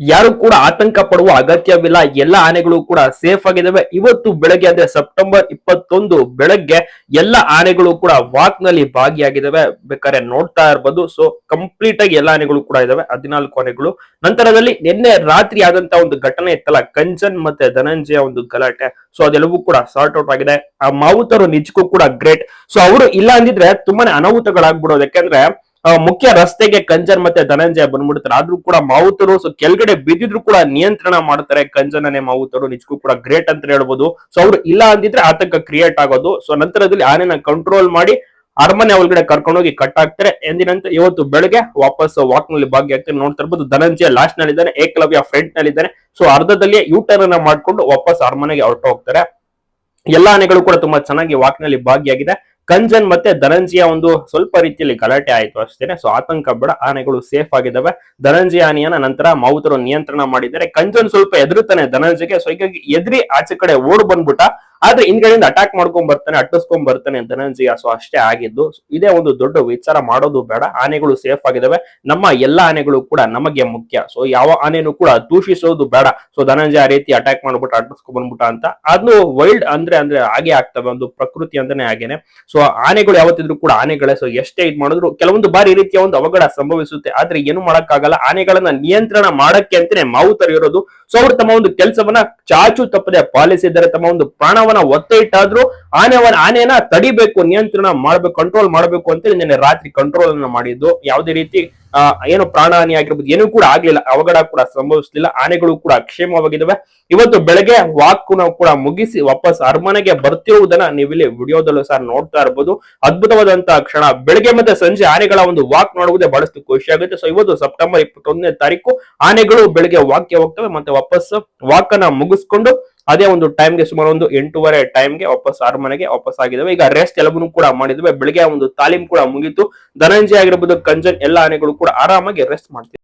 ಯಾರು ಕೂಡ ಆತಂಕ ಪಡುವ ಅಗತ್ಯವಿಲ್ಲ. ಎಲ್ಲ ಆನೆಗಳು ಕೂಡ ಸೇಫ್ ಆಗಿದ್ದಾವೆ. ಇವತ್ತು ಬೆಳಗ್ಗೆ ಅಂದ್ರೆ ಸೆಪ್ಟೆಂಬರ್ ಇಪ್ಪತ್ತೊಂದು ಬೆಳಗ್ಗೆ ಎಲ್ಲ ಆನೆಗಳು ಕೂಡ ವಾಕ್ನಲ್ಲಿ ಭಾಗಿಯಾಗಿದ್ದಾವೆ. ಬೇಕಾದ್ರೆ ನೋಡ್ತಾ ಇರ್ಬೋದು. ಸೊ ಕಂಪ್ಲೀಟ್ ಆಗಿ ಎಲ್ಲ ಆನೆಗಳು ಕೂಡ ಇದಾವೆ ಹದಿನಾಲ್ಕು ಆನೆಗಳು. ನಂತರದಲ್ಲಿ ನಿನ್ನೆ ರಾತ್ರಿ ಆದಂತ ಒಂದು ಘಟನೆ ಇತ್ತಲ್ಲ ಕಂಚನ್ ಮತ್ತೆ ಧನಂಜಯ ಒಂದು ಗಲಾಟೆ. ಸೊ ಅದೆಲ್ಲವೂ ಕೂಡ ಸಾರ್ಟ್ ಔಟ್ ಆಗಿದೆ. ಆ ಮಾವುತರು ನಿಜಕ್ಕೂ ಕೂಡ ಗ್ರೇಟ್ ಸೊ ಅವರು ಇಲ್ಲ ಅಂದಿದ್ರೆ ತುಂಬಾನೇ ಅನಾಹುತಗಳಾಗ್ಬಿಡೋದು ಯಾಕಂದ್ರೆ ಮುಖ್ಯ ರಸ್ತೆಗೆ ಕಂಜನ್ ಮತ್ತೆ ಧನಂಜಯ ಬಂದ್ಬಿಡ್ತಾರೆ. ಆದ್ರೂ ಕೂಡ ಮಾವುತರು ಸೊ ಕೆಳಗಡೆ ಬಿದ್ದಿದ್ರು ಕೂಡ ನಿಯಂತ್ರಣ ಮಾಡ್ತಾರೆ ಕಂಜನನೆ ಮಾವುತರು. ನಿಜಕ್ಕೂ ಕೂಡ ಗ್ರೇಟ್ ಅಂತ ಹೇಳ್ಬೋದು. ಸೊ ಅವ್ರು ಇಲ್ಲ ಅಂದಿದ್ರೆ ಆತಂಕ ಕ್ರಿಯೇಟ್ ಆಗೋದು. ಸೊ ನಂತರದಲ್ಲಿ ಆನೆನ ಕಂಟ್ರೋಲ್ ಮಾಡಿ ಅರಮನೆ ಒಳಗಡೆ ಕರ್ಕೊಂಡೋಗಿ ಕಟ್ ಆಗ್ತಾರೆ ಎಂದಿನಂತೆ ಇವತ್ತು ಬೆಳಗ್ಗೆ ವಾಪಸ್ ವಾಕ್ನಲ್ಲಿ ಭಾಗಿಯಾಗ್ತಾರೆ. ನೋಡ್ತಾ ಧನಂಜಯ ಲಾಸ್ಟ್ನಲ್ಲಿ ಇದ್ದಾನೆ ಏಕಲವ್ಯ ಫ್ರಂಟ್ನಲ್ಲಿ ಇದ್ದಾನೆ ಸೊ ಅರ್ಧದಲ್ಲಿ ಯೂ ಟರ್ನ್ ಅನ್ನ ಮಾಡ್ಕೊಂಡು ವಾಪಸ್ ಅರಮನೆಗೆ ಹೊರಟು ಹೋಗ್ತಾರೆ ಎಲ್ಲಾ ಆನೆಗಳು ಕೂಡ ತುಂಬಾ ಚೆನ್ನಾಗಿ ವಾಕ್ನಲ್ಲಿ ಭಾಗಿಯಾಗಿದೆ. ಕಂಜನ್ ಮತ್ತೆ ಧನಂಜಯ ಒಂದು ಸ್ವಲ್ಪ ರೀತಿಯಲ್ಲಿ ಗಲಾಟೆ ಆಯಿತು ಅಷ್ಟೇನೆ. ಸೊ ಆತಂಕ ಬೇಡ, ಆನೆಗಳು ಸೇಫ್ ಆಗಿದ್ದಾವೆ. ಧನಂಜಯ ಆನೆಯನ್ನ ನಂತರ ಮಾವುತರು ನಿಯಂತ್ರಣ ಮಾಡಿದ್ದಾರೆ. ಕಂಜನ್ ಸ್ವಲ್ಪ ಎದುರುತ್ತಾನೆ ಧನಂಜಯಗೆ. ಸೊ ಹೀಗಾಗಿ ಎದ್ರಿ ಆಚೆ ಕಡೆ ಓಡ್ ಬಂದ್ಬಿಟ್ಟ. ಆದ್ರೆ ಹಿಂದ್ಗಡೆಯಿಂದ ಅಟ್ಯಾಕ್ ಮಾಡ್ಕೊಂಡ್ ಬರ್ತಾನೆ ಅಟ್ಟಿಸ್ಕೊಂಡ್ ಬರ್ತಾನೆ ಧನಂಜಯ ಸೊ ಅಷ್ಟೇ ಆಗಿದ್ದು. ಇದೇ ಒಂದು ದೊಡ್ಡ ವಿಚಾರ ಮಾಡೋದು ಬೇಡ. ಆನೆಗಳು ಸೇಫ್ ಆಗಿದಾವೆ. ನಮ್ಮ ಎಲ್ಲಾ ಆನೆಗಳು ಕೂಡ ನಮಗೆ ಮುಖ್ಯ. ಸೊ ಯಾವ ಆನೆನೂ ಕೂಡ ದೂಷಿಸೋದು ಬೇಡ. ಸೊ ಧನಂಜಯ ಆ ರೀತಿ ಅಟ್ಯಾಕ್ ಮಾಡ್ಬಿಟ್ಟು ಅಟ್ಟಿಸ್ಕೊಂಡ್ ಬಂದ್ಬಿಟ್ಟ ಅಂತ. ಅದು ವೈಲ್ಡ್ ಅಂದ್ರೆ ಅಂದ್ರೆ ಹಾಗೆ ಆಗ್ತವೆ. ಒಂದು ಪ್ರಕೃತಿ ಅಂತಾನೆ ಹಾಗೇನೆ. ಸೊ ಆನೆಗಳು ಯಾವತ್ತಿದ್ರು ಕೂಡ ಆನೆಗಳೇ. ಸೊ ಎಷ್ಟೇ ಇದ್ ಮಾಡಿದ್ರು ಕೆಲವೊಂದು ಬಾರಿ ರೀತಿಯ ಒಂದು ಅವಘಡ ಸಂಭವಿಸುತ್ತೆ. ಆದ್ರೆ ಏನು ಮಾಡಕ್ಕಾಗಲ್ಲ. ಆನೆಗಳನ್ನ ನಿಯಂತ್ರಣ ಮಾಡಕ್ಕೆ ಅಂತಾನೆ ಮಾವುತರು ಇರೋದು ಸೊ ಅವರು ತಮ್ಮ ಒಂದು ಕೆಲಸವನ್ನ ಚಾಚು ತಪ್ಪದೆ ಪಾಲಿಸಿದ್ದಾರೆ ತಮ್ಮ ಒಂದು ಪ್ರಾಣವನ್ನ ಒತ್ತೆ ಇಟ್ಟಾದ್ರೂ ಆನೆವನ್ನ ಆನೆನ ತಡಿಬೇಕು, ನಿಯಂತ್ರಣ ಮಾಡ್ಬೇಕು ಕಂಟ್ರೋಲ್ ಮಾಡ್ಬೇಕು ಅಂತ ನಿನ್ನೆ ರಾತ್ರಿ ಕಂಟ್ರೋಲ್ ಅನ್ನ ಮಾಡಿದ್ದು. ಯಾವುದೇ ರೀತಿ ಏನು ಪ್ರಾಣ ಹಾನಿ ಆಗಿರ್ಬೋದು, ಏನು ಕೂಡ ಆಗ್ಲಿಲ್ಲ. ಅವಘಡ ಕೂಡ ಸಂಭವಿಸಲಿಲ್ಲ. ಆನೆಗಳು ಕೂಡ ಕ್ಷೇಮವಾಗಿದ್ದಾವೆ ಇವತ್ತು ಬೆಳಗ್ಗೆ ವಾಕ್ ಕೂಡ ಮುಗಿಸಿ ವಾಪಸ್ ಅರಮನೆಗೆ ಬರ್ತಿರುವುದನ್ನ ನೀವಿಲ್ಲಿ ವಿಡಿಯೋದಲ್ಲೂ ಸಹ ನೋಡ್ತಾ ಇರ್ಬೋದು. ಅದ್ಭುತವಾದಂತಹ ಕ್ಷಣ. ಬೆಳಗ್ಗೆ ಮತ್ತೆ ಸಂಜೆ ಆನೆಗಳ ಒಂದು ವಾಕ್ ನೋಡುವುದೇ ಬಹಳಷ್ಟು ಖುಷಿ ಆಗುತ್ತೆ. ಸೊ ಇವತ್ತು ಸೆಪ್ಟೆಂಬರ್ ಇಪ್ಪತ್ತೊಂದನೇ ತಾರೀಕು ಆನೆಗಳು ಬೆಳಗ್ಗೆ ವಾಕ್ಗೆ ಹೋಗ್ತವೆ. ಮತ್ತೆ ವಾಪಸ್ ವಾಕ್ ಅನ್ನ ಮುಗಿಸ್ಕೊಂಡು ಅದೇ ಒಂದು ಟೈಮ್ಗೆ ಸುಮಾರು ಒಂದು ಎಂಟೂವರೆ ಟೈಮ್ಗೆ ವಾಪಸ್ ಅರಮನೆಗೆ ವಾಪಸ್ ಆಗಿದ್ದಾವೆ ಈಗ ರೆಸ್ಟ್ ಎಲ್ಲವನ್ನು ಕೂಡ ಮಾಡಿದ್ವಿ. ಬೆಳಿಗ್ಗೆ ಒಂದು ತಾಲೀಮ್ ಕೂಡ ಮುಗಿತು. ಧನಂಜಯ ಆಗಿರ್ಬೋದು, ಕಂಜನ್, ಎಲ್ಲ ಆನೆಗಳು ಕೂಡ ಆರಾಮಾಗಿ ರೆಸ್ಟ್ ಮಾಡ್ತಿವೆ